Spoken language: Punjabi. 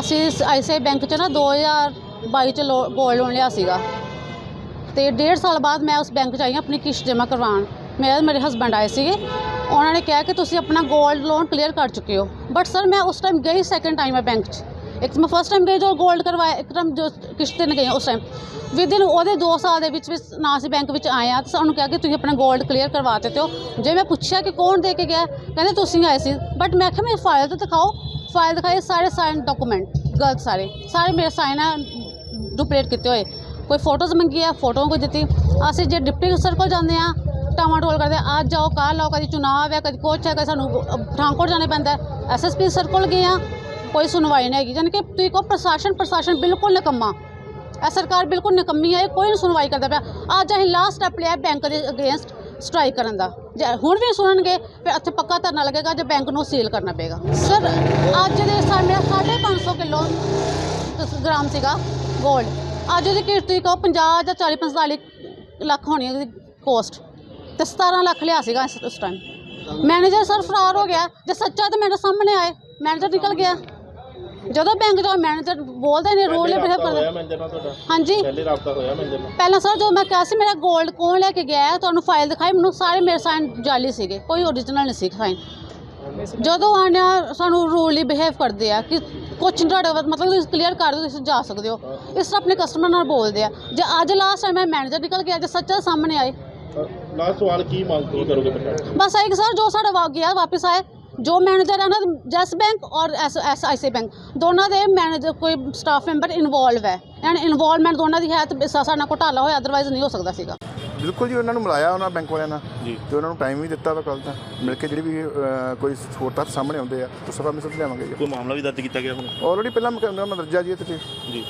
ਅਸੀਂ ਆਈਸੀਆਈ ਬੈਂਕ 'ਚ ਨਾ 2022 ਚ ਗੋਲਡ ਲੋਨ ਲਿਆ ਸੀਗਾ। ਤੇ ਡੇਢ ਸਾਲ ਬਾਅਦ ਮੈਂ ਉਸ ਬੈਂਕ 'ਚ ਆਈ ਹਾਂ ਆਪਣੀ ਕਿਸ਼ਤ ਜਮ੍ਹਾਂ ਕਰਵਾਉਣ। ਮੇਰਾ ਮੇਰੇ ਹਸਬੰਡ ਆਏ ਸੀਗੇ। ਉਹਨਾਂ ਨੇ ਕਿਹਾ ਕਿ ਤੁਸੀਂ ਆਪਣਾ ਗੋਲਡ ਲੋਨ ਕਲੀਅਰ ਕਰ ਚੁੱਕੇ ਹੋ। ਬਟ ਸਰ ਮੈਂ ਉਸ ਟਾਈਮ ਗਈ ਸੈਕੰਡ ਟਾਈਮ ਹੈ ਬੈਂਕ 'ਚ। ਇੱਕ ਤਾਂ ਮੈਂ ਫਸਟ ਟਾਈਮ ਗਈ ਜੋ ਗੋਲਡ ਕਰਵਾਇਆ, ਇੱਕ ਟਾਈਮ ਜੋ ਕਿਸ਼ਤ ਨੇ ਗਈ ਉਸ ਟਾਈਮ ਵਿਦਿਨ ਉਹਦੇ 2 ਸਾਲ ਦੇ ਵਿੱਚ ਵਿੱਚ ਨਾ ਅਸੀਂ ਬੈਂਕ ਵਿੱਚ ਆਏ ਆ ਤੇ ਸਾਨੂੰ ਕਿਹਾ ਕਿ ਤੁਸੀਂ ਆਪਣਾ ਗੋਲਡ ਕਲੀਅਰ ਕਰਵਾ ਦਿੱਤੇ ਹੋ। ਜੇ ਮੈਂ ਪੁੱਛਿਆ ਕਿ ਕੌਣ ਦੇ ਕੇ ਗਿਆ, ਕਹਿੰਦੇ ਤੁਸੀਂ ਆਏ ਸੀ। ਬਟ ਮੈਂ ਕਿਹਾ ਮੇਰੀ ਫਾਈਲ ਤਾਂ ਦਿਖਾਓ ਫਾਈਲ ਦਿਖਾਈ ਸਾਰੇ ਸਾਈਨ ਡਾਕੂਮੈਂਟ ਗਲਤ ਸਾਰੇ। ਸਾਰੇ ਮੇਰੇ ਸਾਈਨ ਆ ਡੁਪਲੀਕੇਟ ਕੀਤੇ ਹੋਏ। ਕੋਈ ਫੋਟੋਜ਼ ਮੰਗੀ ਆ ਫੋਟੋ ਕੋਈ ਦਿੱਤੀ। ਅਸੀਂ ਜੇ ਡਿਪਟੀ ਸਰ ਕੋਲ ਜਾਂਦੇ ਆ ਟਾਵਾਂ ਟੋਲ ਕਰਦੇ ਆ, ਅੱਜ ਜਾਓ ਕਾਹ ਆਓ ਕਦੀ ਚੁਣਾਵ ਹੈ ਕਦੀ ਕੁਛ ਹੈ ਕਦੀ ਸਾਨੂੰ ਪਠਾਨਕੋਟ ਜਾਣਾ ਪੈਂਦਾ ਐਸਐਸਪੀ ਸਰ ਕੋਲ ਗਏ ਆ ਕੋਈ ਸੁਣਵਾਈ ਨਹੀਂ ਹੈਗੀ। ਯਾਨੀ ਕਿ ਤੁਸੀਂ ਕਹੋ ਪ੍ਰਸ਼ਾਸਨ ਪ੍ਰਸ਼ਾਸਨ ਬਿਲਕੁਲ ਨਿਕੰਮਾ। ਇਹ ਸਰਕਾਰ ਬਿਲਕੁਲ ਨਿਕੰਮੀ ਹੈ ਕੋਈ ਨਹੀਂ ਸੁਣਵਾਈ ਕਰਦਾ ਪਿਆ। ਅੱਜ ਅਸੀਂ ਲਾਸਟ ਸਟੈਪ ਲਿਆ ਬੈਂਕ ਦੇ ਅਗੇਂਸਟ ਸਟ੍ਰਾਈਕ ਕਰਨ ਦਾ। ਜੇ ਹੁਣ ਵੀ ਸੁਣਨਗੇ, ਫਿਰ ਇੱਥੇ ਪੱਕਾ ਧਰਨਾ ਲੱਗੇਗਾ ਜੇ ਬੈਂਕ ਨੂੰ ਸੀਲ ਕਰਨਾ ਪਏਗਾ। ਸਰ ਅੱਜ ਦੇ ਸਾ ਮੇਰਾ 550 ਕਿਲੋ ਗ੍ਰਾਮ ਸੀਗਾ ਗੋਲਡ ਅੱਜ ਉਹਦੀ ਕੀਰਤੀ ਕਹੋ 50 ਜਾਂ 40 45 ਲੱਖ ਹੋਣੀ ਉਹਦੀ ਕੋਸਟ ਤੇ 17 ਲੱਖ ਲਿਆ ਸੀਗਾ ਇਸ, ਉਸ ਟਾਈਮ ਮੈਨੇਜਰ ਸਰ ਫਰਾਰ ਹੋ ਗਿਆ। ਜੇ ਸੱਚਾ ਤਾਂ ਮੇਰੇ ਸਾਹਮਣੇ ਆਏ। ਮੈਨੇਜਰ ਨਿਕਲ ਗਿਆ। ਜਦੋਂ ਬੈਂਕ ਜੋ ਮੈਨੇਜਰ ਬੋਲਦੇ ਨੇ ਰੋਲ ਨੇ ਬਿਹੇਵ ਹੋਇਆ ਕਰਦੇ ਮੈਨੇਜਰ ਨਾਲ ਤੁਹਾਡਾ? ਹਾਂਜੀ। ਪਹਿਲੇ ਰਾਬਤਾ ਹੋਇਆ ਮੈਨੇਜਰ ਨਾਲ? ਪਹਿਲਾਂ ਸਰ ਜਦੋਂ ਮੈਂ ਕਿਹਾ ਸੀ ਮੇਰਾ 골ਡ ਕੌਣ ਲੈ ਕੇ ਗਿਆ ਹੈ ਤੁਹਾਨੂੰ ਫਾਈਲ ਦਿਖਾਈ ਮੈਨੂੰ ਸਾਰੇ ਮੇਰੇ ਸਾਈਨ ਜਾਲੀ ਸੀਗੇ ਕੋਈ ਓਰੀਜਨਲ ਨਹੀਂ ਸੀ ਸਾਈਨ ਜਦੋਂ ਆਣਿਆ ਸਾਨੂੰ ਰੂਲੀ ਬਿਹੇਵ ਕਰਦੇ ਆ ਕਿ ਕੁਛ ਤੁਹਾਡਾ ਮਤਲਬ ਤੁਸੀਂ ਕਲੀਅਰ ਕਰ ਦਿਓ ਤੁਸੀਂ ਜਾ ਸਕਦੇ ਹੋ। ਇਸ ਤਰ੍ਹਾਂ ਆਪਣੇ ਕਸਟਮਰ ਨਾਲ ਬੋਲਦੇ ਆ। ਜੇ ਅੱਜ ਲਾਸਟ ਟਾਈਮ ਮੈਂ ਮੈਨੇਜਰ ਨਿਕਲ ਗਿਆ ਜੇ ਸੱਚਾ ਸਾਹਮਣੇ ਆਏ। ਲਾਸਟ ਸਵਾਲ ਕੀ ਮੰਗ ਕੀ ਕਰੋਗੇ ਪ੍ਰਸ਼ਾਸਨ ਬਸ ਆਏ ਕਿ ਸਰ ਜੋ ਸਾਡਾ ਵਾ ਗਿਆ ਵਾਪਸ ਆਏ ਜੋ ਮੈਨੇਜਰ ਹੈ ਨਾ ਜੈਸ ਬੈਂਕ ਔਰ S S I C bank ਦੋਨਾਂ ਦੇ ਮੈਨੇਜਰ ਕੋਈ ਸਟਾਫ ਮੈਂਬਰ ਇਨਵੋਲਵ ਹੈ। ਐਂਡ ਇਨਵੋਲਵਮੈਂਟ ਦੋਨਾਂ ਦੀ ਹੈ ਤੇ ਸਾ- ਸਾਡਾ ਘੋਟਾਲਾ ਹੋਇਆ ਅਦਰਵਾਈਜ਼ ਨਹੀਂ ਹੋ ਸਕਦਾ ਸੀਗਾ। ਬਿਲਕੁਲ ਜੀ ਉਹਨਾਂ ਨੂੰ ਮਿਲਾਇਆ ਉਹਨਾਂ ਬੈਂਕ ਵਾਲਿਆਂ ਨਾਲ ਜੀ। ਤੇ ਉਹਨਾਂ ਨੂੰ ਟਾਈਮ ਵੀ ਦਿੱਤਾ ਵਾ ਕੱਲ ਤਾਂ ਮਿਲ ਕੇ ਜਿਹੜੀ ਵੀ ਅਹ, ਕੋਈ ਹੋਰ ਤੱਥ ਸਾਹਮਣੇ ਆਉਂਦੇ ਆ ਉਸ ਸਭਾ ਵਿੱਚ ਲਿਆਵਾਂਗੇ ਜੀ। ਕੋਈ ਮਾਮਲਾ ਵੀ ਦਰਜ ਕੀਤਾ ਗਿਆ ਹੁਣ? ਆਲਰੇਡੀ ਪਹਿਲਾਂ ਮੁਕੱਦਮਾ ਦਰਜਾ ਜੀ ਇਹ ਤੇ। ਜੀ।